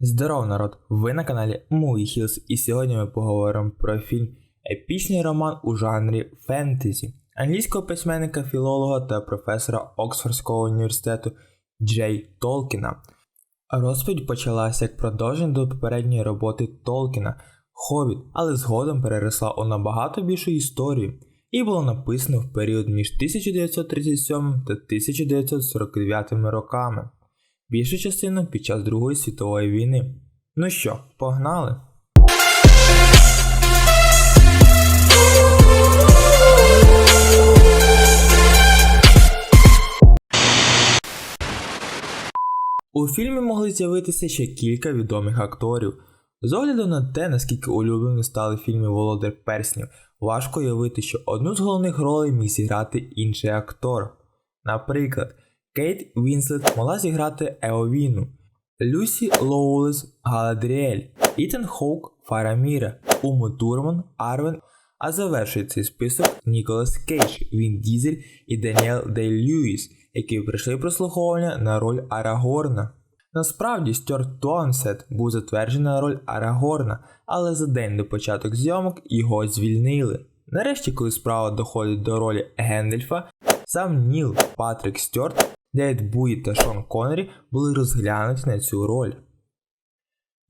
Здоров, народ! Ви на каналі Movie Hills і сьогодні ми поговоримо про фільм Епічний роман у жанрі фентезі англійського письменника, філолога та професора Оксфордського університету Джей Толкіна. Розповідь почалася як продовження до попередньої роботи Толкіна Хобіт, але згодом переросла у набагато більшу історію і було написано в період між 1937 та 1949 роками більшу частину під час Другої світової війни. Ну що, погнали? У фільмі могли з'явитися ще кілька відомих акторів. З огляду на те, наскільки улюбленими стали фільми Володар Перснів, важко уявити, що одну з головних ролей міг зіграти інший актор. Наприклад, Кейт Вінслет могла зіграти Еовіну, Люсі Лоулес Галадріель, Ітан Хоук Фараміра, Уму Турман, Арвен, а завершує цей список Ніколас Кейдж, Він Дізель і Даніел Дей Льюіс, які прийшли прослуховування на роль Арагорна. Насправді Стюарт Туансет був затверджений на роль Арагорна, але за день до початку зйомок його звільнили. Нарешті, коли справа доходить до ролі Гендельфа, сам Ніл Патрік Стюарт Девід Буї та Шон Коннері були розглянуті на цю роль.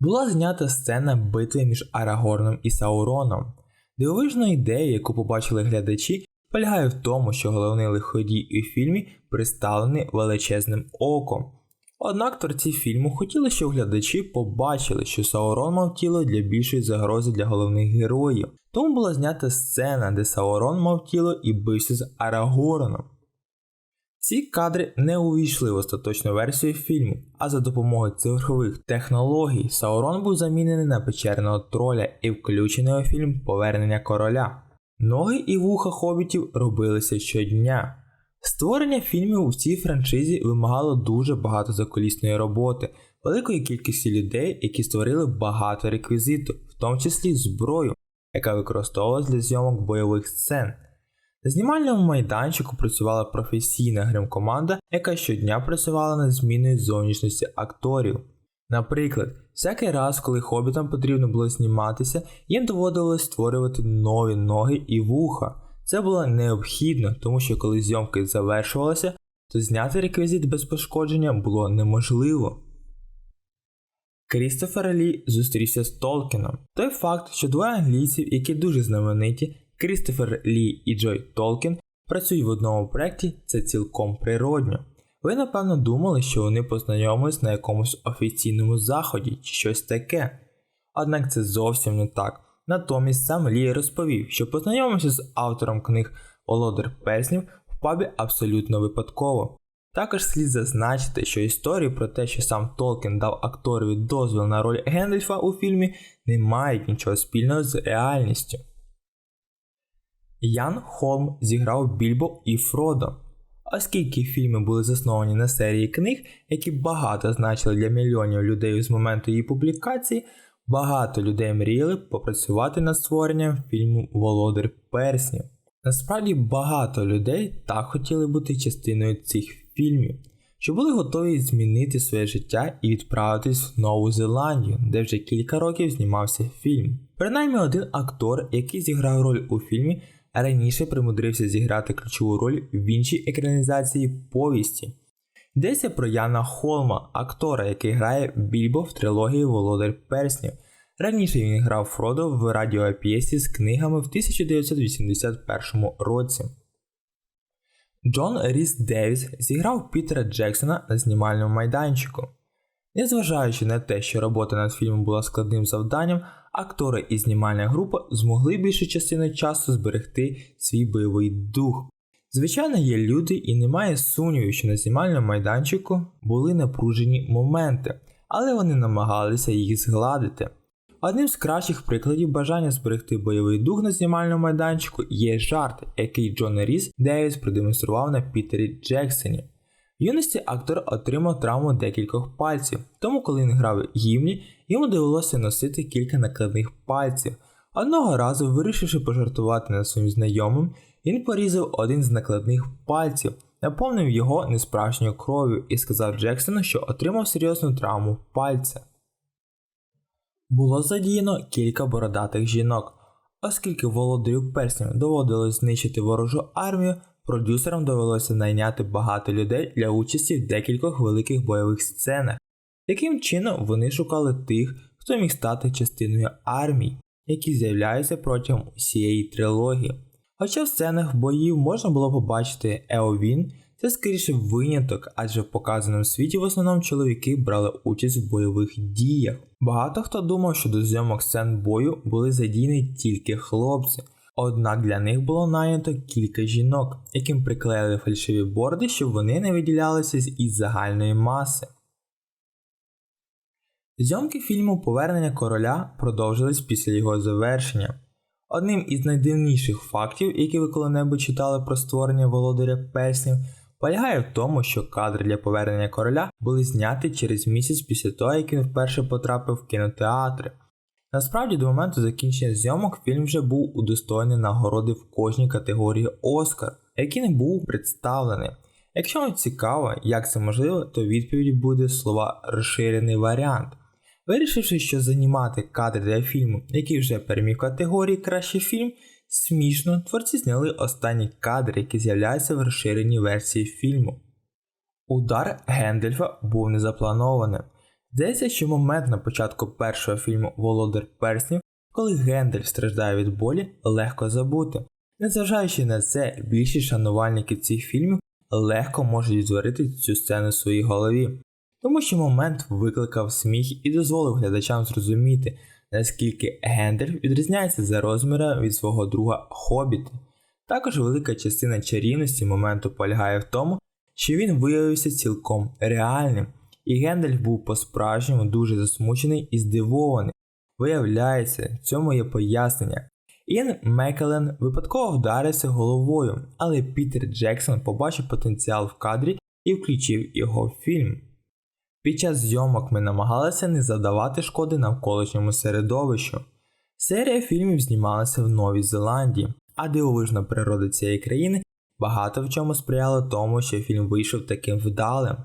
Була знята сцена битви між Арагорном і Сауроном. Дивовижна ідея, яку побачили глядачі, полягає в тому, що головний лиходій у фільмі представлений величезним оком. Однак творці фільму хотіли, щоб глядачі побачили, що Саурон мав тіло для більшої загрози для головних героїв. Тому була знята сцена, де Саурон мав тіло і бився з Арагороном. Ці кадри не увійшли в остаточну версію фільму, а за допомогою цифрових технологій Саурон був замінений на печерного троля і включений у фільм Повернення короля. Ноги і вуха хобітів робилися щодня. Створення фільмів у цій франшизі вимагало дуже багато закулісної роботи, великої кількості людей, які створили багато реквізиту, в тому числі зброю, яка використовувалась для зйомок бойових сцен. На знімальному майданчику працювала професійна грим-команда, яка щодня працювала над зміною зовнішності акторів. Наприклад, всякий раз, коли хобітам потрібно було зніматися, їм доводилось створювати нові ноги і вуха. Це було необхідно, тому що коли зйомки завершувалися, то зняти реквізит без пошкодження було неможливо. Крістофер Лі зустрівся з Толкіном. Той факт, що двоє англійців, які дуже знамениті, Крістофер Лі і Джой Толкін працюють в одному проєкті, це цілком природньо. Ви напевно думали, що вони познайомились на якомусь офіційному заході чи щось таке. Однак це зовсім не так. Натомість сам Лі розповів, що познайомився з автором книг Володар Перснів в пабі абсолютно випадково. Також слід зазначити, що історії про те, що сам Толкін дав акторові дозвіл на роль Гендельфа у фільмі, не мають нічого спільного з реальністю. Ян Холм зіграв Більбо і Фродо. Оскільки фільми були засновані на серії книг, які багато значили для мільйонів людей з моменту її публікації, багато людей мріяли попрацювати над створенням фільму Володар Перснів. Насправді багато людей так хотіли бути частиною цих фільмів, що були готові змінити своє життя і відправитись в Нову Зеландію, де вже кілька років знімався фільм. Принаймні один актор, який зіграв роль у фільмі, раніше примудрився зіграти ключову роль в іншій екранізації повісті. Йдеться про Яна Холма, актора, який грає Більбо в трилогії Володар Перснів. Раніше він грав Фродо в радіоп'єсі з книгами в 1981 році. Джон Ріс Девіс зіграв Пітера Джексона на знімальному майданчику. Незважаючи на те, що робота над фільмом була складним завданням, актори і знімальна група змогли більшу частину часу зберегти свій бойовий дух. Звичайно, є люди і немає сумнівів, що на знімальному майданчику були напружені моменти, але вони намагалися їх згладити. Одним з кращих прикладів бажання зберегти бойовий дух на знімальному майданчику є жарт, який Джон Ріс Девіс продемонстрував на Пітері Джексоні. Юності актор отримав травму декількох пальців, тому коли він грав гімні, йому довелося носити кілька накладних пальців. Одного разу, вирішивши пожартувати над своїм знайомим, він порізав один з накладних пальців, наповнив його несправжньою кров'ю і сказав Джексону, що отримав серйозну травму пальця. Було задіяно кілька бородатих жінок. Оскільки володарю перснів доводилось знищити ворожу армію, продюсерам довелося найняти багато людей для участі в декількох великих бойових сценах. Таким чином вони шукали тих, хто міг стати частиною армій, які з'являються протягом усієї трилогії. Хоча в сценах боїв можна було побачити Еовін, це скоріше виняток, адже в показаному світі в основному чоловіки брали участь в бойових діях. Багато хто думав, що до зйомок сцен бою були задіяні тільки хлопці, однак для них було найнято кілька жінок, яким приклеїли фальшиві борди, щоб вони не виділялися із загальної маси. Зйомки фільму Повернення короля продовжились після його завершення. Одним із найдивніших фактів, які ви коли-небудь читали про створення володаря перснів, полягає в тому, що кадри для повернення короля були зняті через місяць після того, як він вперше потрапив в кінотеатри. Насправді, до моменту закінчення зйомок фільм вже був удостоєний нагороди в кожній категорії Оскар, який не був представлений. Якщо вам цікаво, як це можливо, то відповідь буде слова розширений варіант. Вирішивши, що знімати кадри для фільму, який вже переміг категорії Кращий фільм, смішно, творці зняли останні кадри, які з'являються в розширеній версії фільму. Удар Гендельфа був не запланованим. Здається, що момент на початку першого фільму Володар Перснів, коли Гендальф страждає від болі, легко забути. Незважаючи на це, більші шанувальники цих фільмів легко можуть відтворити цю сцену в своїй голові, тому що момент викликав сміх і дозволив глядачам зрозуміти, наскільки Гендальф відрізняється за розміром від свого друга Хобіта. Також велика частина чарівності моменту полягає в тому, що він виявився цілком реальним, і Гендальф був по-справжньому дуже засмучений і здивований. Виявляється, в цьому є пояснення. Іан Мекелен випадково вдарився головою, але Пітер Джексон побачив потенціал в кадрі і включив його в фільм. Під час зйомок ми намагалися не завдавати шкоди навколишньому середовищу. Серія фільмів знімалася в Новій Зеландії, а дивовижна природа цієї країни багато в чому сприяла тому, що фільм вийшов таким вдалим.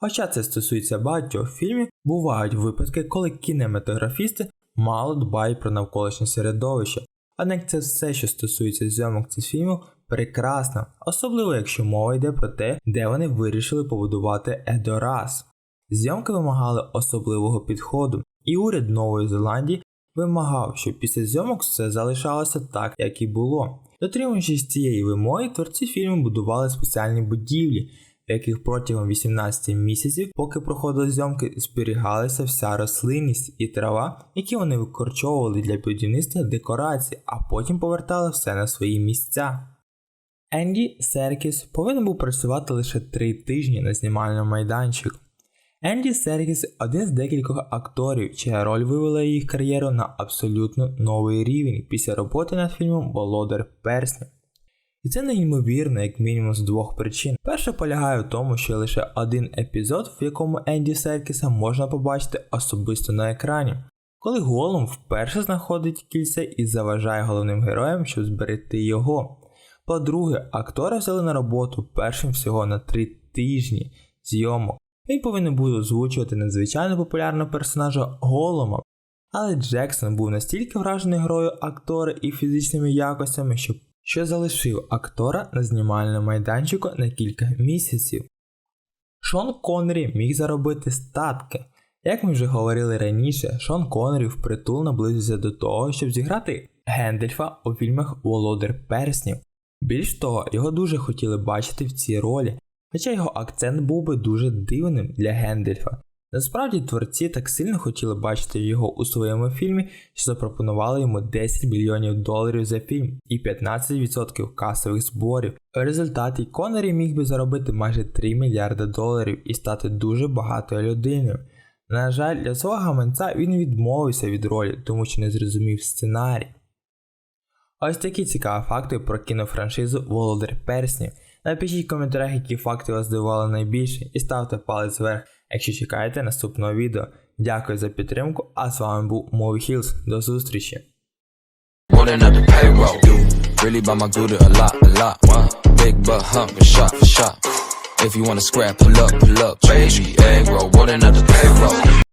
Хоча це стосується багатьох фільмів, бувають випадки, коли кінематографісти мало дбають про навколишнє середовище, однак це все, що стосується зйомок цих фільмів, прекрасно, особливо якщо мова йде про те, де вони вирішили побудувати Едорас. Зйомки вимагали особливого підходу, і уряд Нової Зеландії вимагав, щоб після зйомок все залишалося так, як і було. Дотримуючись цієї вимоги, творці фільму будували спеціальні будівлі, яких протягом 18 місяців, поки проходили зйомки, зберігалася вся рослинність і трава, які вони викорчовували для будівництва декорацій, а потім повертали все на свої місця. Енді Серкіс повинен був працювати лише 3 тижні на знімальному майданчику. Енді Серкіс один з декількох акторів, чия роль вивела їх кар'єру на абсолютно новий рівень після роботи над фільмом Володар Перснів. І це неймовірно, як мінімум з двох причин. Перша полягає в тому, що лише один епізод, в якому Енді Серкіса можна побачити особисто на екрані, коли Голум вперше знаходить кільце і заважає головним героям, щоб зберегти його. По-друге, актора взяли на роботу першим всього на три тижні зйомок. Він повинен був озвучувати надзвичайно популярного персонажа Голома, але Джексон був настільки вражений грою актора і фізичними якостями, що, що залишив актора на знімальному майданчику на кілька місяців. Шон Коннері міг заробити статки. Як ми вже говорили раніше, Шон Коннері впритул наблизився до того, щоб зіграти Гендельфа у фільмах Володар Перснів. Більш того, його дуже хотіли бачити в цій ролі, хоча його акцент був би дуже дивним для Гендельфа. Насправді творці так сильно хотіли бачити його у своєму фільмі, що запропонували йому 10 мільйонів доларів за фільм і 15% касових зборів. У результаті Коннері міг би заробити майже 3 мільярди доларів і стати дуже багатою людиною. На жаль, для свого гаманця він відмовився від ролі, тому що не зрозумів сценарій. Ось такі цікаві факти про кінофраншизу Володар Перснів. Напишіть в коментарях, які факти вас здивували найбільше, і ставте палець вверх, якщо чекаєте наступного відео. Дякую за підтримку, а з вами був Movie Hills. До зустрічі! Rolling up the payroll. You really buy my good a lot, a lot. Big butt humping shot for shot. If you wanna scrap, pull up, pull up, baby. Egg roll, rolling up the payroll.